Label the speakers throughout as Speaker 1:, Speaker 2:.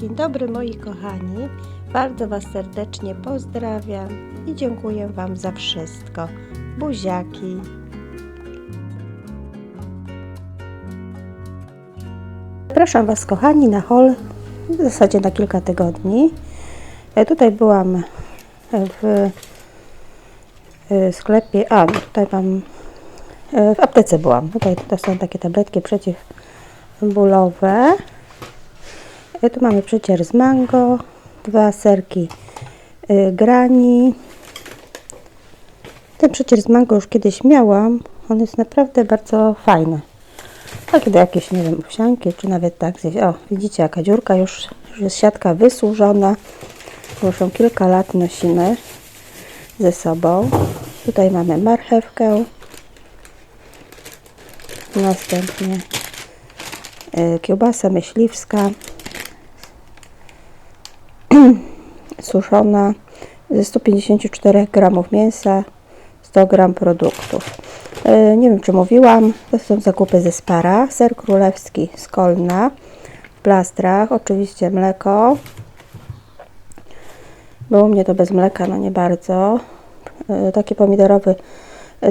Speaker 1: Dzień dobry moi kochani. Bardzo Was serdecznie pozdrawiam i dziękuję Wam za wszystko. Buziaki. Zapraszam Was kochani na hol w zasadzie na kilka tygodni. Ja tutaj byłam w e, sklepie, a no tutaj mam e, w aptece byłam. Tutaj to są takie tabletki przeciwbólowe. E, Tu mamy przecier z mango, dwa serki y, grani. Ten przecier z mango już kiedyś miałam. On jest naprawdę bardzo fajny. Takie do jakieś, nie wiem, owsianki, czy nawet tak zjeść. O, widzicie jaka dziurka, już, już jest siatka wysłużona. Już kilka lat nosimy ze sobą. Tutaj mamy marchewkę. Następnie y, kiełbasa myśliwska. suszona ze 154 gramów mięsa, 100 gram produktów. E, Nie wiem, czy mówiłam, to są zakupy ze Spara, ser królewski z Kolna w plastrach, oczywiście mleko. Było u mnie to bez mleka, no nie bardzo. E, Taki pomidorowy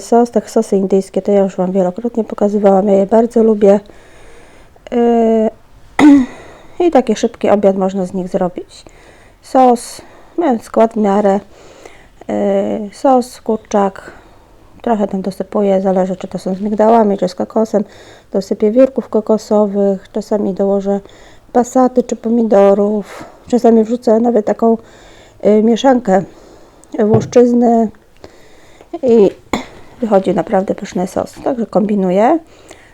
Speaker 1: sos, tak sosy indyjskie, to ja już Wam wielokrotnie pokazywałam, ja je bardzo lubię. E, I taki szybki obiad można z nich zrobić. Sos, no, skład w miarę. Yy, sos, kurczak, trochę tam dosypuję, zależy czy to są z migdałami, czy z kokosem. Dosypię wiórków kokosowych, czasami dołożę pasaty czy pomidorów. Czasami wrzucę nawet taką yy, mieszankę włoszczyzny i wychodzi naprawdę pyszny sos. Także kombinuję.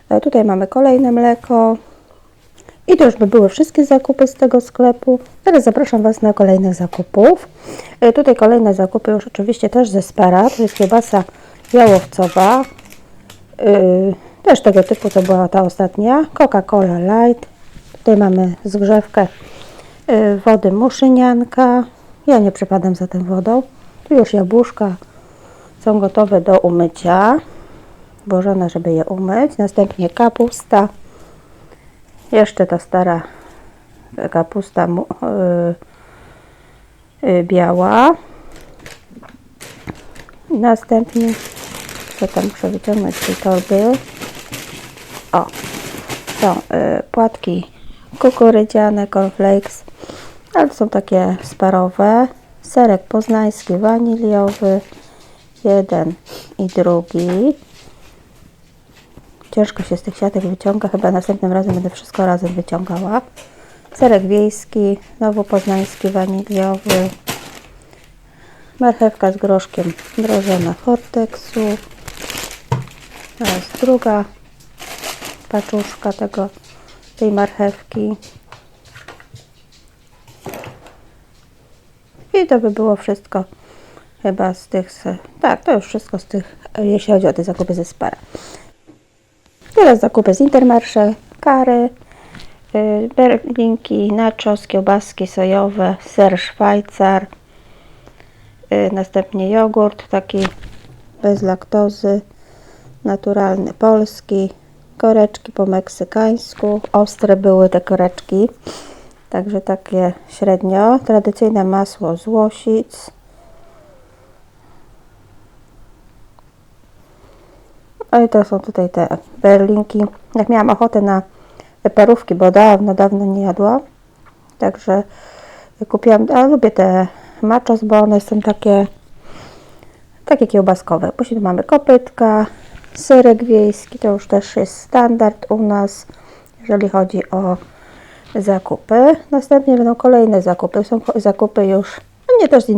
Speaker 1: E, Tutaj mamy kolejne mleko. I to już by były wszystkie zakupy z tego sklepu. Teraz zapraszam Was na kolejnych zakupów. E, Tutaj kolejne zakupy już oczywiście też ze Spara. To jest kiełbasa jałowcowa. Yy, też tego typu, co była ta ostatnia. Coca-Cola Light. Tutaj mamy zgrzewkę yy, wody muszynianka. Ja nie przepadam za tą wodą. Tu już jabłuszka są gotowe do umycia. Włożone, żeby je umyć. Następnie kapusta. Jeszcze ta stara kapusta y, y, biała. Następnie, co tam muszę wyciągnąć z tej torby. O, są y, płatki kukurydziane, cornflakes, ale są takie sparowe. Serek poznański, waniliowy, jeden i drugi. Ciężko się z tych siatek wyciąga, chyba następnym razem będę wszystko razem wyciągała. Serek wiejski, znowu poznański, waniliowy. Marchewka z groszkiem mrożona Hortexu. Teraz druga paczuszka tego, tej marchewki. I to by było wszystko chyba z tych, tak, to już wszystko z tych, jeśli chodzi o te zakupy ze Spara. Teraz zakupy z Intermarché, kary, y, berlinki, nachos, kiełbaski sojowe, ser szwajcar, y, następnie jogurt taki bez laktozy, naturalny polski, koreczki po meksykańsku, ostre były te koreczki, także takie średnio, tradycyjne masło z łosic, No i to są tutaj te berlinki. Jak miałam ochotę na parówki, bo dawno, dawno nie jadłam. Także kupiłam, a lubię te machos, bo one są takie takie kiełbaskowe. Później tu mamy kopytka, serek wiejski, to już też jest standard u nas, jeżeli chodzi o zakupy. Następnie będą kolejne zakupy. Są zakupy już, nie też z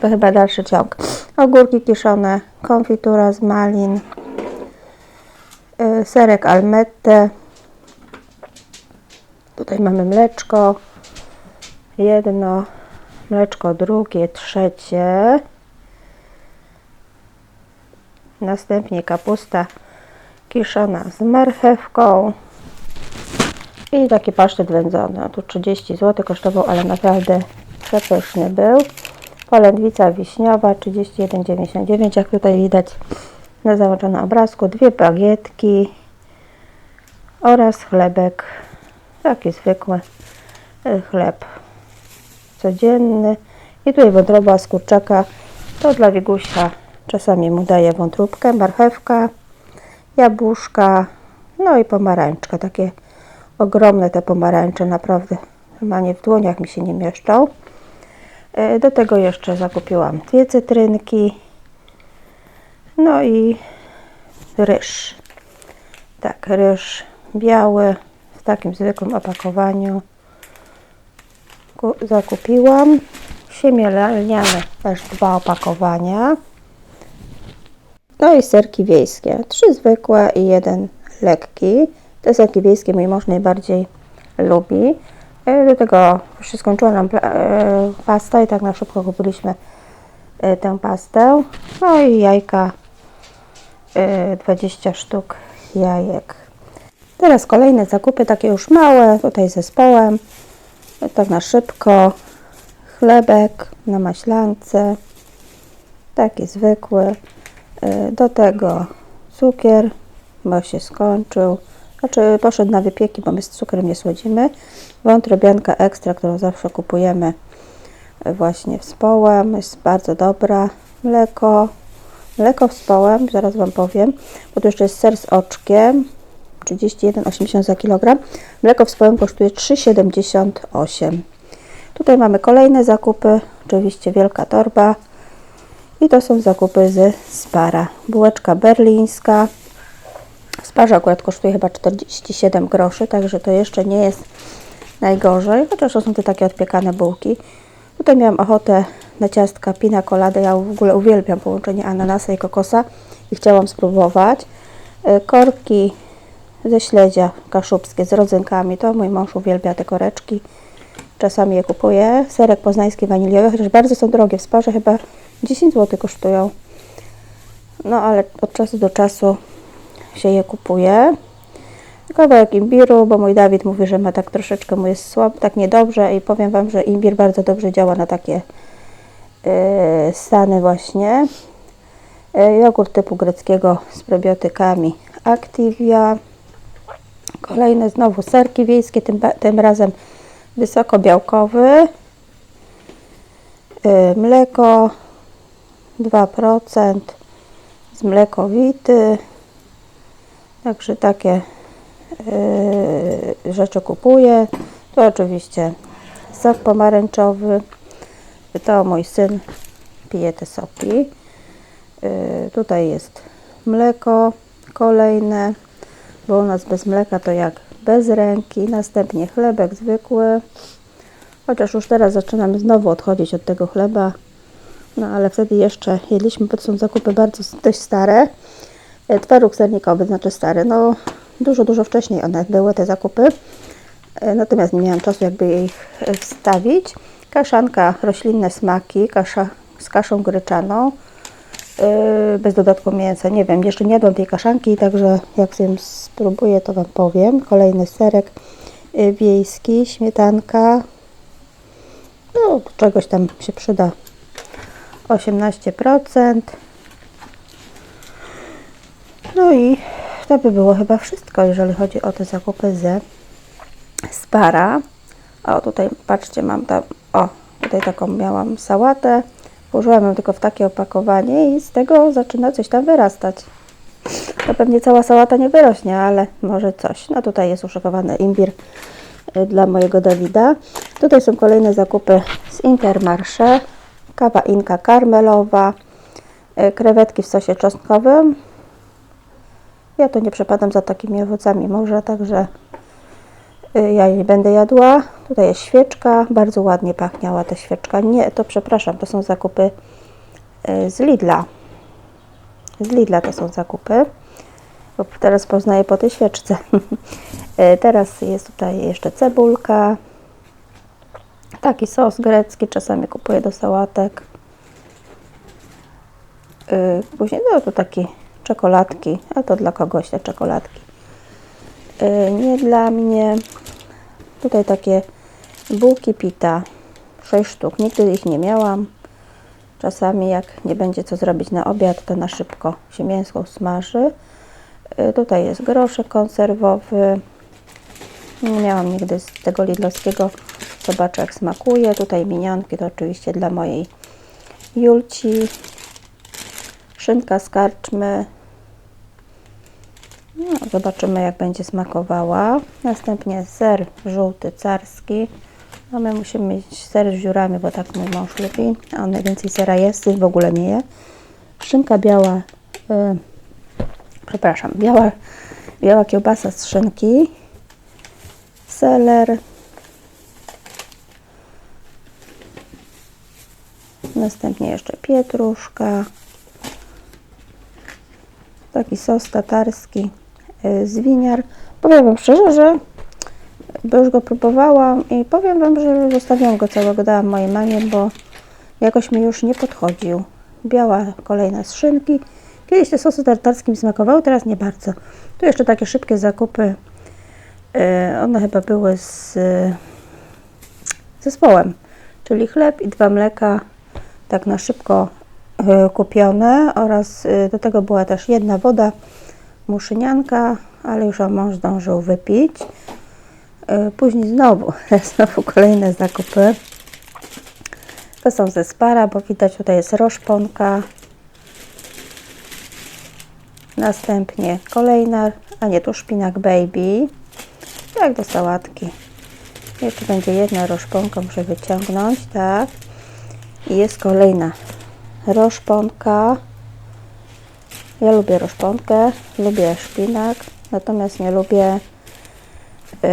Speaker 1: to chyba dalszy ciąg. Ogórki kiszone, konfitura z malin, serek almette. Tutaj mamy mleczko, jedno, mleczko drugie, trzecie. Następnie kapusta kiszona z marchewką. I taki pasztet wędzony. Tu 30 zł kosztował, ale naprawdę przepyszny był. Polędwica wiśniowa 31,99 jak tutaj widać na załączonym obrazku. Dwie bagietki oraz chlebek taki zwykły y, chleb codzienny. I tutaj wątroba z kurczaka. To dla Wigusia czasami mu daję wątróbkę, marchewka, jabłuszka, no i pomarańczka. Takie ogromne te pomarańcze, naprawdę normalnie w dłoniach mi się nie mieszczą. E, Do tego jeszcze zakupiłam dwie cytrynki, no i ryż. Tak, ryż biały w takim zwykłym opakowaniu ku- zakupiłam. Siemię lniane też dwa opakowania. No i serki wiejskie. Trzy zwykłe i jeden lekki. Te serki wiejskie mój mąż najbardziej lubi. E, Do tego już się skończyła nam e, pasta i tak na szybko kupiliśmy e, tę pastę. No i jajka, 20 sztuk jajek. Teraz kolejne zakupy, takie już małe, tutaj zespołem. Tak na szybko. Chlebek na maślance, taki zwykły. E, Do tego cukier, bo się skończył. Znaczy poszedł na wypieki, bo my z cukrem nie słodzimy. Wątrobianka ekstra, którą zawsze kupujemy właśnie w społem. Jest bardzo dobra. Mleko. Mleko w społem, zaraz Wam powiem. Bo tu jeszcze jest ser z oczkiem. 31,80 za kilogram. Mleko w społem kosztuje 3,78. Tutaj mamy kolejne zakupy. Oczywiście wielka torba. I to są zakupy z Spara. Bułeczka berlińska. W Sparze akurat kosztuje chyba 47 groszy, także to jeszcze nie jest najgorzej, chociaż to są te takie odpiekane bułki. Tutaj miałam ochotę na ciastka pina colada. Ja w ogóle uwielbiam połączenie ananasa i kokosa i chciałam spróbować. E, Korki ze śledzia kaszubskie z rodzynkami. To mój mąż uwielbia te koreczki. Czasami je kupuję. Serek poznański waniliowy, chociaż bardzo są drogie. W Sparze chyba 10 zł kosztują. No ale od czasu do czasu się je kupuje. Kawałek imbiru, bo mój Dawid mówi, że ma tak troszeczkę mu jest słabo, tak niedobrze i powiem Wam, że imbir bardzo dobrze działa na takie stany właśnie. Yy, jogurt typu greckiego z prebiotykami Activia. Kolejne znowu serki wiejskie, tym, tym razem wysokobiałkowy. Yy, mleko 2% z mlekowity. Także takie rzeczy kupuję. To oczywiście sok pomarańczowy. To mój syn pije te soki. Yy, tutaj jest mleko kolejne, bo u nas bez mleka to jak bez ręki. Następnie chlebek zwykły. Chociaż już teraz zaczynamy znowu odchodzić od tego chleba. No ale wtedy jeszcze jedliśmy, bo to są zakupy bardzo dość stare. E, Twaróg sernikowy, znaczy stary, no dużo, dużo wcześniej one były, te zakupy. E, Natomiast nie miałam czasu jakby ich wstawić. Kaszanka, roślinne smaki, kasza z kaszą gryczaną, e, bez dodatku mięsa. Nie wiem, jeszcze nie jadłam tej kaszanki, także jak sobie spróbuję, to Wam powiem. Kolejny serek e, wiejski, śmietanka. No, czegoś tam się przyda 18%. No i to by było chyba wszystko, jeżeli chodzi o te zakupy ze Spara. O, tutaj patrzcie, mam tam, o, tutaj taką miałam sałatę. Włożyłam ją tylko w takie opakowanie i z tego zaczyna coś tam wyrastać. To pewnie cała sałata nie wyrośnie, ale może coś. No tutaj jest uszykowany imbir y, dla mojego Dawida. Tutaj są kolejne zakupy z Intermarché. Kawa inka karmelowa, y, krewetki w sosie czosnkowym. Ja to nie przepadam za takimi owocami morza, także ja jej nie będę jadła. Tutaj jest świeczka, bardzo ładnie pachniała ta świeczka. Nie, to przepraszam, to są zakupy y, z Lidla. Z Lidla to są zakupy. Bo teraz poznaję po tej świeczce. Y, teraz jest tutaj jeszcze cebulka. Taki sos grecki czasami kupuję do sałatek. Y, Później, no to takie czekoladki, a to dla kogoś te czekoladki. Y, Nie dla mnie. Tutaj takie bułki pita, 6 sztuk. Nigdy ich nie miałam. Czasami jak nie będzie co zrobić na obiad, to na szybko się mięsko smaży. Y, Tutaj jest groszek konserwowy. Nie miałam nigdy z tego lidlowskiego Zobaczę jak smakuje. Tutaj minionki to oczywiście dla mojej Julci. Szynka z karczmy. No, zobaczymy jak będzie smakowała. Następnie ser żółty carski. No my musimy mieć ser z dziurami, bo tak mój mąż lubi. A on najwięcej sera jest, w ogóle nie je. Szynka biała, y, przepraszam, biała, biała kiełbasa z szynki. Seler. Następnie jeszcze pietruszka. Taki sos tatarski z winiar. Powiem Wam szczerze, że bo już go próbowałam i powiem Wam, że zostawiłam go całego, dałam mojej mamie, bo jakoś mi już nie podchodził. Biała kolejna z szynki. Kiedyś te sosy tartarskie mi smakowały, teraz nie bardzo. Tu jeszcze takie szybkie zakupy. Yy, one chyba były z yy, zespołem, czyli chleb i dwa mleka, tak na szybko kupione oraz do tego była też jedna woda, muszynianka, ale już ją mąż zdążył wypić. Yy, Później znowu, znowu kolejne zakupy. To są ze spara, bo widać tutaj jest roszponka. Następnie kolejna, a nie tu szpinak baby. Jak do sałatki. Jeszcze będzie jedna roszponka, muszę wyciągnąć, tak. I jest kolejna roszponka. Ja lubię roszponkę, lubię szpinak, natomiast nie lubię yy,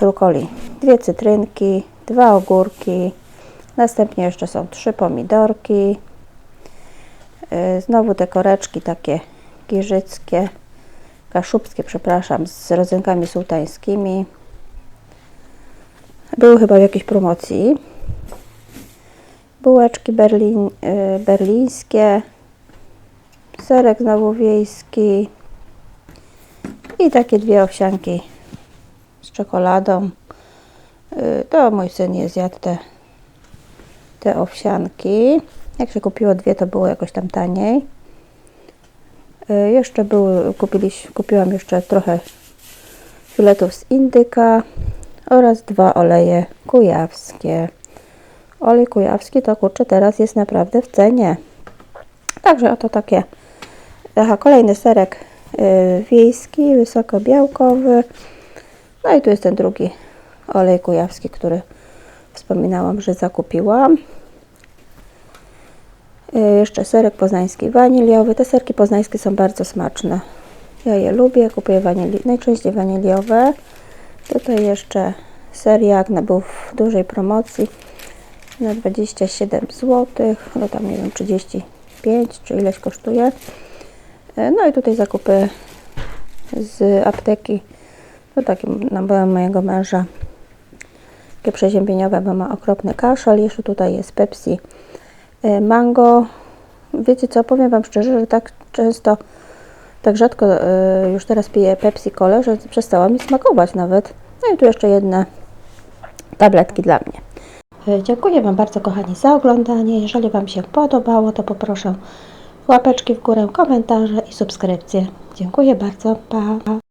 Speaker 1: rukoli. Dwie cytrynki, dwa ogórki, następnie jeszcze są trzy pomidorki, yy, znowu te koreczki takie giżyckie, kaszubskie, przepraszam, z rodzynkami sułtańskimi. Były chyba w jakiejś promocji. Bułeczki berlin, yy, berlińskie, serek znowu wiejski i takie dwie owsianki z czekoladą. Yy, To mój syn je zjadł te, te owsianki. Jak się kupiło dwie, to było jakoś tam taniej. Yy, Jeszcze były, kupiliś, kupiłam jeszcze trochę filetów z indyka oraz dwa oleje kujawskie. Olej kujawski to kurczę teraz jest naprawdę w cenie. Także oto takie. Aha, kolejny serek y, wiejski, wysokobiałkowy. No i tu jest ten drugi olej kujawski, który wspominałam, że zakupiłam. Y, jeszcze serek poznański waniliowy. Te serki poznańskie są bardzo smaczne. Ja je lubię, kupuję wanili najczęściej waniliowe. Tutaj jeszcze ser Jagna był w dużej promocji na 27 zł, no tam nie wiem 35 czy ileś kosztuje. E, No i tutaj zakupy z apteki. To takie nabyłam mojego męża. Takie przeziębieniowe, bo ma okropny kaszel. Jeszcze tutaj jest Pepsi e, Mango. Wiecie co, powiem Wam szczerze, że tak często, tak rzadko e, już teraz piję Pepsi Cole, że przestała mi smakować nawet. No i tu jeszcze jedne tabletki dla mnie. Dziękuję Wam bardzo kochani za oglądanie. Jeżeli Wam się podobało, to poproszę łapeczki w górę, komentarze i subskrypcje. Dziękuję bardzo. Pa.